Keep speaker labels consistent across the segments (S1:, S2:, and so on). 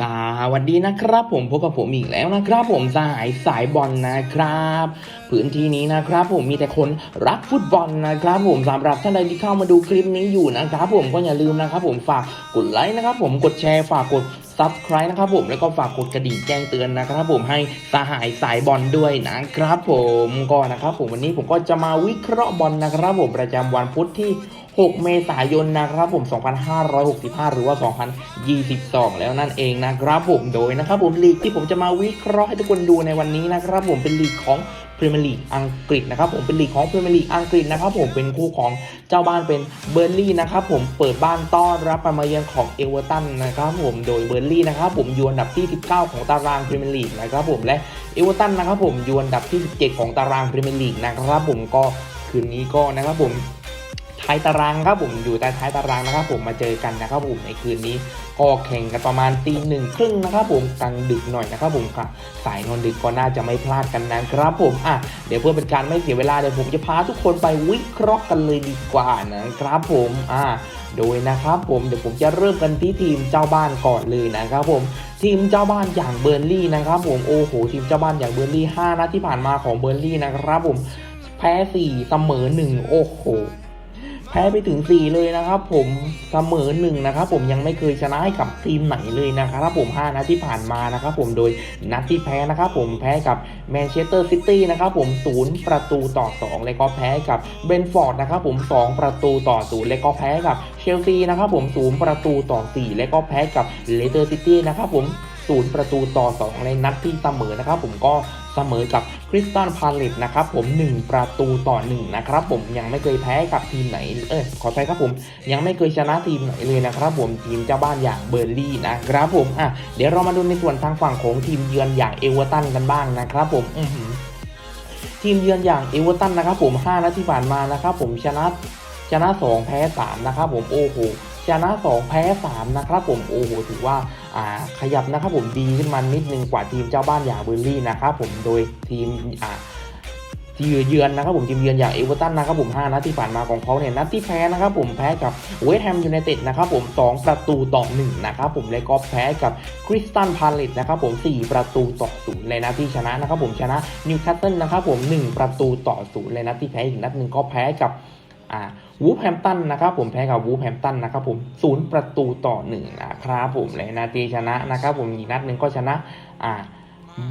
S1: สวัสดีนะครับผมพบกับผมอีกแล้วนะครับ ผมสายสายบอลนะครับ พื้นที่นี้นะครับ ผมมีแต่คนรักฟุตบอลนะครับ ผมสำหรับท่านใดที่เข้ามาดูคลิปนี้อยู่นะครับ ผมก็อย่าลืมนะครับ ผมฝากกดไลค์นะครับ ผมกดแชร์ฝากกด subscribe นะครับ ผมแล้วก็ฝากกดกระดิ่งแจ้งเตือนนะครับ ผมให้สหายสายบอลด้วยนะครับ ผมก็นะครับ ผมวันนี้ผมก็จะมาวิเคราะห์บอลนะครับ ผมประจำวันพุธที่ 6 เมษายนนะครับผม 2565 หรือว่า 2022 แล้วนั่นเองนะครับผมโดยนะครับผมลีกที่ผมจะมาวิเคราะห์ให้ทุกคนดูในวันนี้นะครับผมเป็นลีกของพรีเมียร์ลีกอังกฤษนะครับผมเป็นลีกของพรีเมียร์ลีกอังกฤษนะครับผมเป็นคู่ของเจ้าบ้านเป็นเบอร์ลี่นะครับผมเปิดบ้านต้อนรับมาเยือนของเอเวอร์ตันนะครับผมโดยเบอร์ลี่นะครับผมอยู่อันดับที่ 19 ของตารางพรีเมียร์ลีกนะครับผมและเอเวอร์ตันนะครับผมอยู่อันดับที่ 17 ของตารางพรีเมียร์ลีกนะครับผมก็คืนนี้ก็นะครับผม ท้ายตารางครับผมอยู่ใต้ท้ายตารางนะครับผมมาเจอกันนะครับผมในคืนนี้ก็แข่งกันประมาณตีหนึ่งครึ่งนะครับผมกลางดึกหน่อยนะครับผมค่ะสายนอนดึกก็น่าจะไม่พลาดกันนะครับผมอะเดี๋ยวเพื่อเป็นการไม่เสียเวลาเดี๋ยวผมจะพาทุกคนไปวิเคราะห์กันเลยดีกว่านะครับผมอะโดยนะครับผมเดี๋ยวผมจะเริ่มกันที่ทีมเจ้าบ้านก่อนเลยนะครับผมทีมเจ้าบ้านอย่างเบอร์ลี่นะครับผมโอ้โหทีมเจ้าบ้านอย่างเบอร์ลี่5นัดที่ผ่านมาของเบอร์ลี่นะครับผมแพ้4เสมอ1โอ้โห พ้ไปถึง 4 เลยนะครับ ผมเสมอหนึ่งนะครับ ผมยังไม่เคยชนะให้กับทีมไหนเลยนะครับผม5นัดที่ผ่านมานะครับ ผมโดยนัดที่แพ้นะครับ ผมแพ้กับแมนเชสเตอร์ซิตี้นะครับ ผม0ประตูต่อ 2 แล้วก็แพ้กับเบรนฟอร์ดนะครับ ผม 2 ประตูต่อ0แล้วก็แพ้กับเชลซีนะครับ ผม0ประตูต่อ 4 แล้วก็แพ้กับเลสเตอร์ซิตี้นะครับ ผม ศูนย์ประตูต่อ 2 ในนัดที่เสมอนะครับ ผมก็เสมอกับคริสตันพาเลตนะครับผม 1 ประตูต่อ 1 นะครับผมยังไม่เคยแพ้กับทีมไหนเออขอไปครับผม ยังไม่เคยชนะทีมไหนเลยนะครับผมทีมเจ้าบ้านอย่างเบอร์ลี่นะครับผมอะเดี๋ยวเรามาดูในส่วนทางฝั่งของทีมเยือนอย่างเอเวอร์ตันกันบ้างนะครับผมอือทีมเยือนอย่างเอเวอร์ตันนะครับผม5นัดที่ผ่านมานะครับผมชนะชนะ 2 แพ้ 3 นะครับผมโอ้โหชนะ 2 แพ้ 3 นะครับผมโอ้โหถือว่า ขยับนะครับผมดีขึ้นมานิดนึงกว่าทีมเจ้าบ้านอย่างเบอร์ลี่นะครับผมโดยทีมอ่าที่เยือนนะครับผมทีมเยือนอย่างเอเวอร์ตันนะครับผม5นัดที่ผ่านมาของเขาเนี่ยนัดที่แพ้นะครับผมแพ้กับเวสต์แฮมยูไนเต็ดนะครับผม 2 ประตูต่อ1นะครับผมและก็แพ้กับคริสตันพาเลตนะครับผม 4 ประตูต่อ0ในนัดที่ชนะนะครับผมชนะนิวคาสเซิลนะครับผม 1 ประตูต่อ0ในนัดที่แพ้อีกนัดหนึ่งก็แพ้กับอ่า วูฟแฮมตันนะครับผมแพ้กับวูฟแฮมตันนะครับผมศูนย์ประตูต่อหนึ่งนะครับผมในนาทีชนะนะครับผมอีกนัดหนึ่งก็ชนะอ่า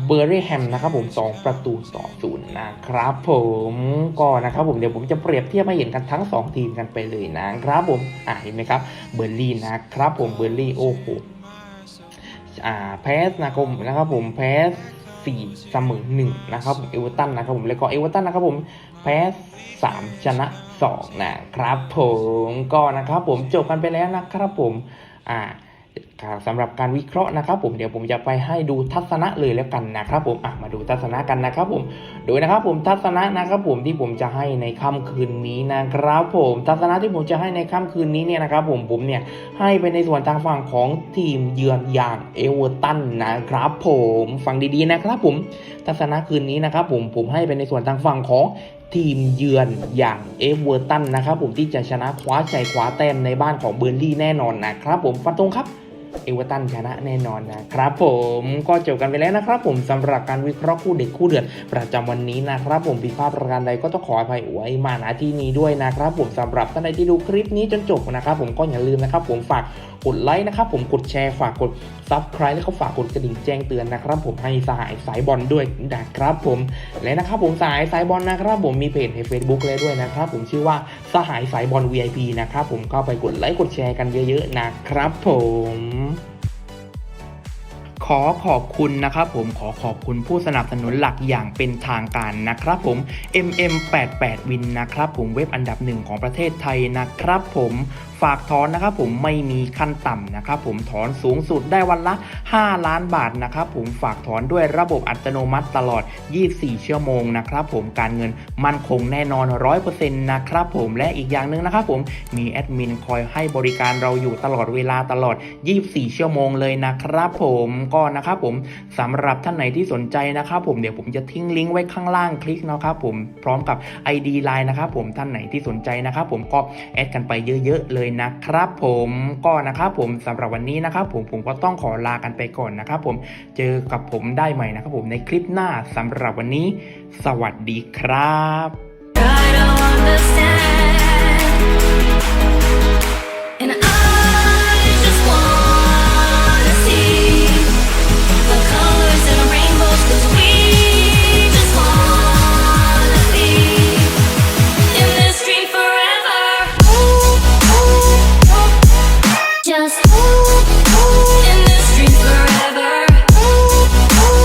S1: เบอร์รี่แฮมนะครับผมสองประตูต่อศูนย์นะครับผมก็นะครับผมเดี๋ยวผมจะเปรียบเทียบให้เห็นกันทั้งสองทีมกันไปเลยนะครับผมอ่าเห็นไหมครับเบอร์ลี่นะครับผมเบอร์ลี่โอ้โหอ่าแพ้นะครับผมนะครับผมแพส เสมอหนึ่งนะครับผมเอเวอร์ตันนะครับผมแล้วก็เอเวอร์ตันนะครับผมแพ้3ชนะ2นะครับผมก็นะครับผมจบกันไปแล้วนะครับผมอ่า สำหรับการวิเคราะห์นะครับผมเดี๋ยวผมจะไปให้ดูทัศนะเลยแล้วกันนะครับผมอะมาดูทัศนะกันนะครับผมโดยนะครับผมทัศนะนะครับผมที่ผมจะให้ในค่ำคืนนี้นะครับผมทัศนะที่ผมจะให้ในค่ำคืนนี้เนี่ยนะครับผมผมเนี่ยให้ไปในส่วนทางฝั่งของทีมเยือนอย่างเอเวอร์ตันนะครับผมฟังดีๆนะครับผมทัศนะคืนนี้นะครับผมผมให้เป็นในส่วนทางฝั่งของทีมเยือนอย่างเอเวอร์ตันนะครับผมที่จะชนะคว้าชัยคว้าแต้มในบ้านของเบอร์ลี่แน่นอนนะครับผมฟันตรงครับ เอเวอร์ตันชนะแน่นอนนะครับผมก็จบกันไปแล้วนะครับ ผมสำหรับการวิเคราะห์คู่เด็กคู่เดือดประจำวันนี้นะครับ ผมผิดพลาดประการใดก็ต้องขออภัยไว้มาณที่นี้ด้วยนะครับ ผมสำหรับท่านใดที่ดูคลิปนี้จนจบนะครับผมก็อย่าลืมนะครับ ผมฝากกดไลค์นะครับผมกดแชร์ฝากกด Subscribe แล้วก็ฝากกดกระดิ่งแจ้งเตือนนะครับ ผมให้สหายสายบอลด้วยนะครับผมและนะครับผมสายสายบอลนะครับผมมีเพจใน Facebook เลยด้วยนะครับ ผมชื่อว่าสหายสายบอล VIP นะครับผมก็ไปกดไลค์กดแชร์กันเยอะๆนะครับผมขอขอบคุณนะครับผมขอขอบคุณผู้สนับสนุนหลักอย่างเป็นทางการนะครับผม MM88 Win นะครับผมเว็บอันดับหนึ่งของประเทศไทยนะครับผมากถอนนะครับผมไม่มีขั้นต่ำนะครับผมถอนสูงสุดได้วันละ 5 ล้านบาทนะครับผมฝากถอนด้วยระบบอัตโนมัติตลอด 24 ชั่วโมงนะครับผมการเงินมั่นคงแน่นอน 100%นะครับผมและอีกอย่างหนึ่งนะครับผมมีแอดมินคอยให้บริการเราอยู่ตลอดเวลาตลอด 24 ชั่วโมงเลยนะครับผมก็นะครับผมสำหรับท่านไหนที่สนใจนะครับผมเดี๋ยวผมจะทิ้งลิงก์ไว้ข้างล่างคลิกนะครับผมพร้อมกับ ID Line นะครับผมท่านไหนที่สนใจนะครับผมก็แอดกันไปเยอะๆเลยนะครับผมก็นะครับผมสำหรับวันนี้นะครับผมผมก็ต้องขอลากันไปก่อนนะครับผมเจอกับผมได้ใหม่นะครับผมในคลิปหน้าสำหรับวันนี้ สวัสดีครับ